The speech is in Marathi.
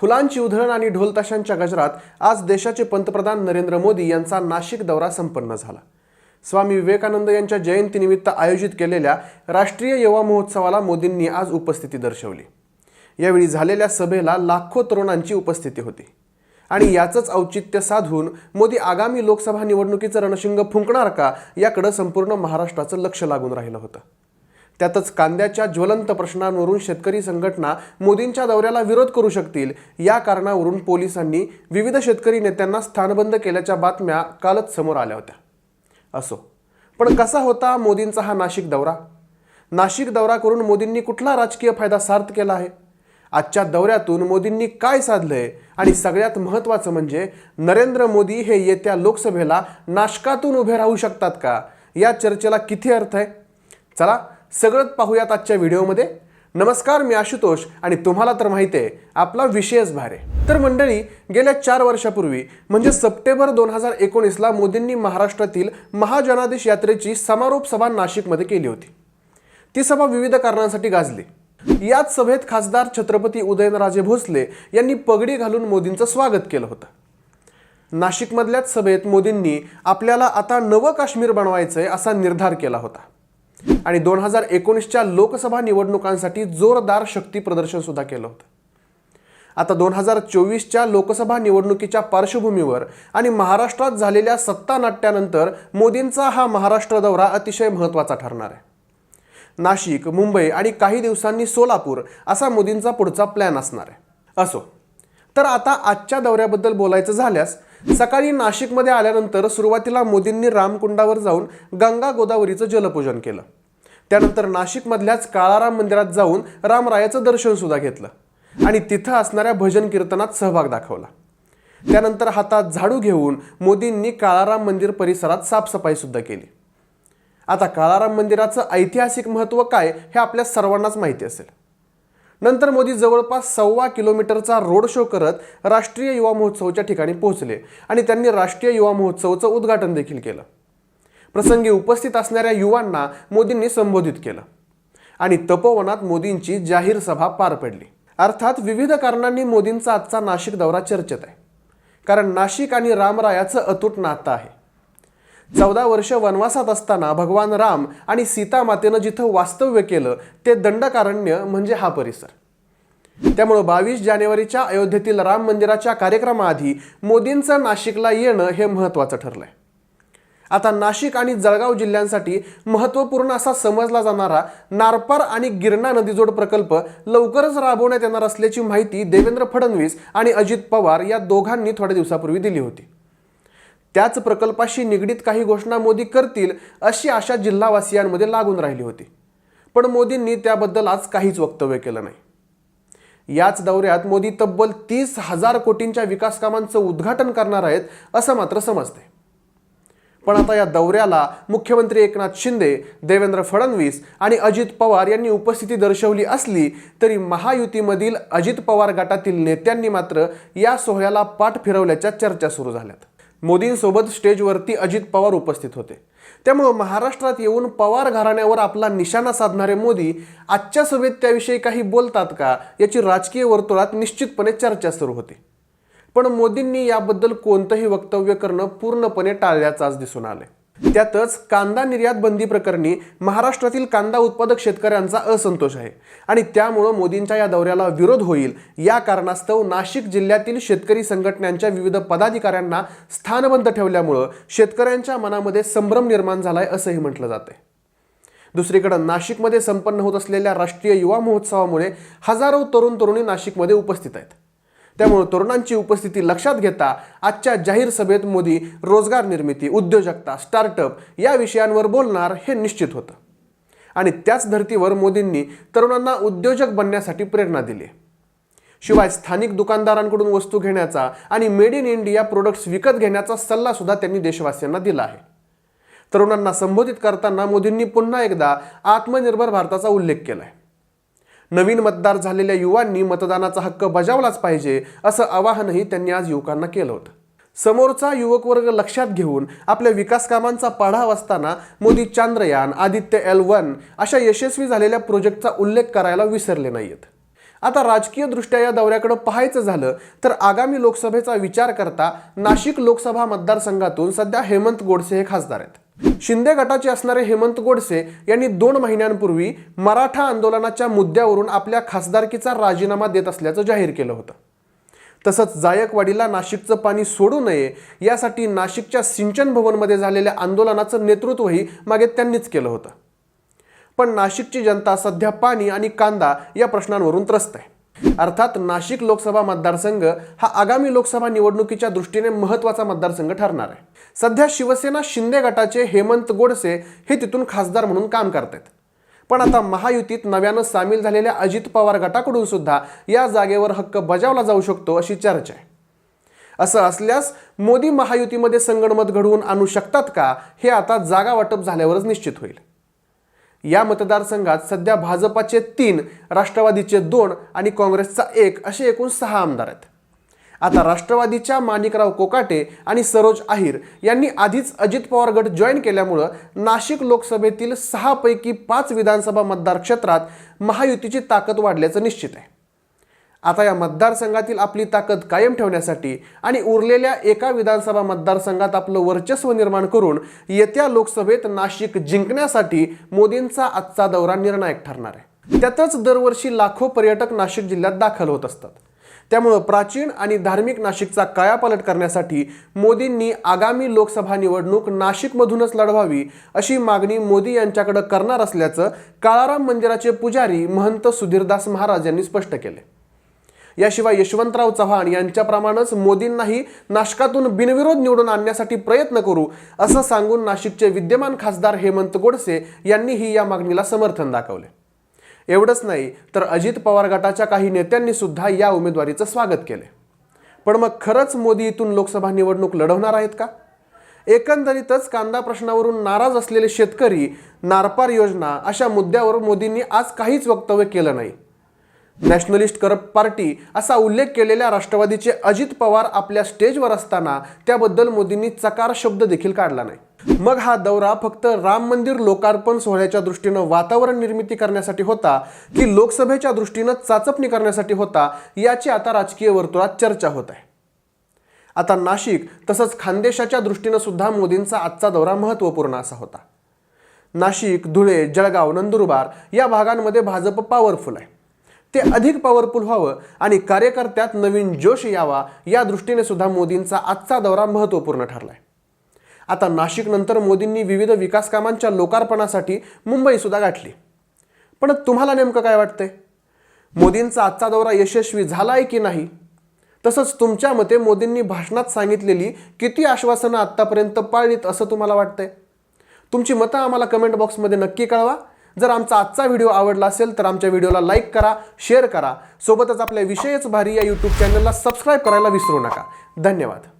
फुलांची उधळण आणि ढोलताशांच्या गजरात आज देशाचे पंतप्रधान नरेंद्र मोदी यांचा नाशिक दौरा संपन्न झाला. स्वामी विवेकानंद यांच्या जयंतीनिमित्त आयोजित केलेल्या राष्ट्रीय युवा महोत्सवाला मोदींनी आज उपस्थिती दर्शवली. यावेळी झालेल्या सभेला लाखो तरुणांची उपस्थिती होती. आणि याचंच औचित्य साधून मोदी आगामी लोकसभा निवडणुकीचं रणशिंग फुंकणार का याकडं संपूर्ण महाराष्ट्राचं लक्ष लागून राहिलं होतं. त्यातच कांद्याच्या ज्वलंत प्रश्नांवरून शेतकरी संघटना मोदींच्या दौऱ्याला विरोध करू शकतील. या कारणावरून पोलिसांनी विविध शेतकरी नेत्यांना स्थानबंद केल्याच्या बातम्या कालच समोर आल्या होत्या. असो पण कसा होता मोदींचा हा नाशिक दौरा? नाशिक दौरा करून मोदींनी कुठला राजकीय फायदा सार्थ केला आहे? आजच्या दौऱ्यातून मोदींनी काय साधलंय? आणि सगळ्यात महत्त्वाचं म्हणजे नरेंद्र मोदी हे येत्या लोकसभेला नाशकातून उभे राहू शकतात का? या चर्चेला किती अर्थ आहे? चला सगळंच पाहूयात आजच्या व्हिडिओमध्ये. नमस्कार मी आशुतोष आणि तुम्हाला तर माहिती आहे आपला विषयच भारे आहे. तर मंडळी गेल्या चार वर्षापूर्वी म्हणजे सप्टेंबर दोन हजार एकोणीसला मोदींनी महाराष्ट्रातील महाजनादेश यात्रेची समारोप सभा नाशिकमध्ये केली होती. ती सभा विविध कारणांसाठी गाजली. याच सभेत खासदार छत्रपती उदयनराजे भोसले यांनी पगडी घालून मोदींचं स्वागत केलं होतं. नाशिकमधल्याच सभेत मोदींनी आपल्याला आता नवं काश्मीर बनवायचंय असा निर्धार केला होता. आणि दोन हजार एकोणीसच्या लोकसभा निवडणुकांसाठी जोरदार शक्ती प्रदर्शन सुद्धा केलं होतं. आता दोन हजार चोवीसच्या लोकसभा निवडणुकीच्या पार्श्वभूमीवर आणि महाराष्ट्रात झालेल्या सत्ता नाट्यानंतर मोदींचा हा महाराष्ट्र दौरा अतिशय महत्त्वाचा ठरणार आहे. नाशिक मुंबई आणि काही दिवसांनी सोलापूर असा मोदींचा पुढचा प्लॅन असणार आहे. असो तर आता आजच्या दौऱ्याबद्दल बोलायचं झाल्यास सकाळी नाशिकमध्ये आल्यानंतर सुरुवातीला मोदींनी रामकुंडावर जाऊन गंगा गोदावरीचं जलपूजन केलं. त्यानंतर नाशिकमधल्याच काळाराम मंदिरात जाऊन रामरायाचं दर्शनसुद्धा घेतलं आणि तिथं असणाऱ्या भजन कीर्तनात सहभाग दाखवला. त्यानंतर हातात झाडू घेऊन मोदींनी काळाराम मंदिर परिसरात साफसफाईसुद्धा केली. आता काळाराम मंदिराचं ऐतिहासिक महत्त्व काय हे आपल्या सर्वांनाच माहिती असेल. नंतर मोदी जवळपास सव्वा किलोमीटरचा रोड शो करत राष्ट्रीय युवा महोत्सवच्या ठिकाणी पोहोचले आणि त्यांनी राष्ट्रीय युवा महोत्सवचं उद्घाटन देखील केलं. प्रसंगी उपस्थित असणाऱ्या युवांना मोदींनी संबोधित केलं आणि तपोवनात मोदींची जाहीर सभा पार पडली. अर्थात विविध कारणांनी मोदींचा आजचा नाशिक दौरा चर्चेत आहे. कारण नाशिक आणि रामरायाचं अतूट नातं आहे. चौदा वर्ष वनवासात असताना भगवान राम आणि सीता मातेनं जिथं वास्तव्य केलं ते दंडकारण्य म्हणजे हा परिसर. त्यामुळं बावीस जानेवारीच्या अयोध्येतील राम मंदिराच्या कार्यक्रमाआधी मोदींचं नाशिकला येणं हे महत्त्वाचं ठरलंय. आता नाशिक आणि जळगाव जिल्ह्यांसाठी महत्त्वपूर्ण असा समजला जाणारा नारपार आणि गिरणा नदीजोड प्रकल्प लवकरच राबवण्यात येणार असल्याची माहिती देवेंद्र फडणवीस आणि अजित पवार या दोघांनी थोड्या दिवसापूर्वी दिली होती. त्याच प्रकल्पाशी निगडीत काही घोषणा मोदी करतील अशी आशा जिल्हावासियांमध्ये लागून राहिली होती. पण मोदींनी त्याबद्दल आज काहीच वक्तव्य केलं नाही. याच दौऱ्यात मोदी तब्बल तीस हजार कोटींच्या विकास कामांचं उद्घाटन करणार आहेत असं मात्र समजते पण आता या दौऱ्याला मुख्यमंत्री एकनाथ शिंदे देवेंद्र फडणवीस आणि अजित पवार यांनी उपस्थिती दर्शवली असली तरी महायुतीमधील अजित पवार गटातील नेत्यांनी मात्र या सोहळ्याला पाठ फिरवल्याच्या चर्चा सुरू झाल्यात. मोदींसोबत स्टेजवरती अजित पवार उपस्थित होते. त्यामुळं महाराष्ट्रात येऊन पवार घराण्यावर आपला निशाणा साधणारे मोदी आजच्या सभेत त्याविषयी काही बोलतात का याची राजकीय वर्तुळात निश्चितपणे चर्चा सुरू होती. पण मोदींनी याबद्दल कोणतंही वक्तव्य करणं पूर्णपणे टाळल्याचं आज दिसून आले त्यातच कांदा निर्यात बंदी प्रकरणी महाराष्ट्रातील कांदा उत्पादक शेतकऱ्यांचा असंतोष आहे. आणि त्यामुळं मोदींच्या या दौऱ्याला विरोध होईल या कारणास्तव नाशिक जिल्ह्यातील शेतकरी संघटनांच्या विविध पदाधिकाऱ्यांना स्थानबंद ठेवल्यामुळं शेतकऱ्यांच्या मनामध्ये संभ्रम निर्माण झालाय असंही म्हटलं जातंय. दुसरीकडं नाशिकमध्ये संपन्न होत असलेल्या राष्ट्रीय युवा महोत्सवामुळे हजारो तरुण तरुणी नाशिकमध्ये उपस्थित आहेत. त्यामुळे तरुणांची उपस्थिती लक्षात घेता आजच्या जाहीर सभेत मोदी रोजगार निर्मिती उद्योजकता स्टार्टअप या विषयांवर बोलणार हे निश्चित होतं. आणि त्याच धर्तीवर मोदींनी तरुणांना उद्योजक बनण्यासाठी प्रेरणा दिली. शिवाय स्थानिक दुकानदारांकडून वस्तू घेण्याचा आणि मेड इन इंडिया प्रोडक्ट्स विकत घेण्याचा सल्ला सुद्धा त्यांनी देशवासियांना दिला आहे. तरुणांना संबोधित करताना मोदींनी पुन्हा एकदा आत्मनिर्भर भारताचा उल्लेख केला आहे नवीन मतदार झालेल्या युवांनी मतदानाचा हक्क बजावलाच पाहिजे असं आवाहनही त्यांनी आज युवकांना केलं होतं. समोरचा युवक वर्ग लक्षात घेऊन आपल्या विकास कामांचा पाढाव असताना मोदी चांद्रयान आदित्य एल वन अशा यशस्वी झालेल्या प्रोजेक्टचा उल्लेख करायला विसरले नाहीत आता राजकीय दृष्ट्या या दौऱ्याकडे पाहायचं झालं तर आगामी लोकसभेचा विचार करता नाशिक लोकसभा मतदारसंघातून सध्या हेमंत गोडसे हे खासदार आहेत. शिंदे गटाचे असणारे हेमंत गोडसे यांनी दोन महिन्यांपूर्वी मराठा आंदोलनाच्या मुद्द्यावरून आपल्या खासदारकीचा राजीनामा देत असल्याचं जाहीर केलं होतं. तसंच जायकवाडीला नाशिकचं पाणी सोडू नये यासाठी नाशिकच्या सिंचन भवनमध्ये झालेल्या आंदोलनाचं नेतृत्वही मागे त्यांनीच केलं होतं. पण नाशिकची जनता सध्या पाणी आणि कांदा या प्रश्नांवरून त्रस्त आहे. अर्थात नाशिक लोकसभा मतदारसंघ हा आगामी लोकसभा निवडणुकीच्या दृष्टीने महत्त्वाचा मतदारसंघ ठरणार आहे. सध्या शिवसेना शिंदे गटाचे हेमंत गोडसे हे तिथून खासदार म्हणून काम करतात पण आता महायुतीत नव्यानं सामील झालेल्या अजित पवार गटाकडून सुद्धा या जागेवर हक्क बजावला जाऊ शकतो अशी चर्चा आहे. असं असल्यास मोदी महायुतीमध्ये संगणमत घडवून आणू शकतात का हे आता जागा वाटप झाल्यावरच निश्चित होईल. या मतदारसंघात सध्या भाजपाचे तीन राष्ट्रवादीचे दोन आणि काँग्रेसचा एक असे एकूण सहा आमदार आहेत. आता राष्ट्रवादीच्या माणिकराव कोकाटे आणि सरोज आहिर यांनी आधीच अजित पवार गट जॉईन केल्यामुळं नाशिक लोकसभेतील सहापैकी पाच विधानसभा मतदार क्षेत्रात महायुतीची ताकद वाढल्याचं निश्चित आहे. आता या मतदारसंघातील आपली ताकद कायम ठेवण्यासाठी आणि उरलेल्या एका विधानसभा मतदारसंघात आपलं वर्चस्व निर्माण करून येत्या लोकसभेत नाशिक जिंकण्यासाठी मोदींचा आजचा दौरा निर्णायक ठरणार आहे. त्यातच दरवर्षी लाखो पर्यटक नाशिक जिल्ह्यात दाखल होत असतात. त्यामुळं प्राचीन आणि धार्मिक नाशिकचा कायापालट करण्यासाठी मोदींनी आगामी लोकसभा निवडणूक नाशिकमधूनच लढवावी अशी मागणी मोदी यांच्याकडे करणार असल्याचं काळाराम मंदिराचे पुजारी महंत सुधीरदास महाराज यांनी स्पष्ट केले याशिवाय यशवंतराव चव्हाण यांच्याप्रमाणेच मोदींनाही नाशकातून बिनविरोध निवडून आणण्यासाठी प्रयत्न करू असं सांगून नाशिकचे विद्यमान खासदार हेमंत गोडसे यांनीही या मागणीला समर्थन दाखवले. एवढंच नाही तर अजित पवार गटाच्या काही नेत्यांनी सुद्धा या उमेदवारीचं स्वागत केले. पण मग खरंच मोदी इथून लोकसभा निवडणूक लढवणार आहेत का? एकंदरीतच कांदा प्रश्नावरून नाराज असलेले शेतकरी नारपार योजना अशा मुद्द्यावर मोदींनी आज काहीच वक्तव्य केलं नाही. नॅशनलिस्ट करप्ट पार्टी असा उल्लेख केलेल्या राष्ट्रवादीचे अजित पवार आपल्या स्टेजवर असताना त्याबद्दल मोदींनी चकार शब्द देखील काढला नाही. मग हा दौरा फक्त राम मंदिर लोकार्पण सोहळ्याच्या दृष्टीनं वातावरण निर्मिती करण्यासाठी होता की लोकसभेच्या दृष्टीनं चाचपणी करण्यासाठी होता याची आता राजकीय वर्तुळात चर्चा होत आहे. आता नाशिक तसंच खानदेशाच्या दृष्टीनं सुद्धा मोदींचा आजचा दौरा महत्त्वपूर्ण असा होता. नाशिक धुळे जळगाव नंदुरबार या भागांमध्ये भाजप पॉवरफुल आहे. ते अधिक पॉवरफुल व्हावं आणि कार्यकर्त्यात नवीन जोश यावा या दृष्टीने सुद्धा मोदींचा आजचा दौरा महत्त्वपूर्ण ठरलाय. आता नाशिकनंतर मोदींनी विविध विकास कामांच्या लोकार्पणासाठी मुंबईसुद्धा गाठली. पण तुम्हाला नेमकं काय वाटतंय? मोदींचा आजचा दौरा यशस्वी झालाय की नाही? तसंच तुमच्या मते मोदींनी भाषणात सांगितलेली किती आश्वासनं आत्तापर्यंत पाळलीत असं तुम्हाला वाटतंय? तुमची मतं आम्हाला कमेंट बॉक्समध्ये नक्की कळवा. जर आमचा आजचा व्हिडिओ आवडला असेल तर आमच्या व्हिडिओला लाईक करा शेअर करा. सोबतच आपल्या विषयच भारी या यूट्यूब चॅनलला सबस्क्राईब करायला विसरू नका. धन्यवाद.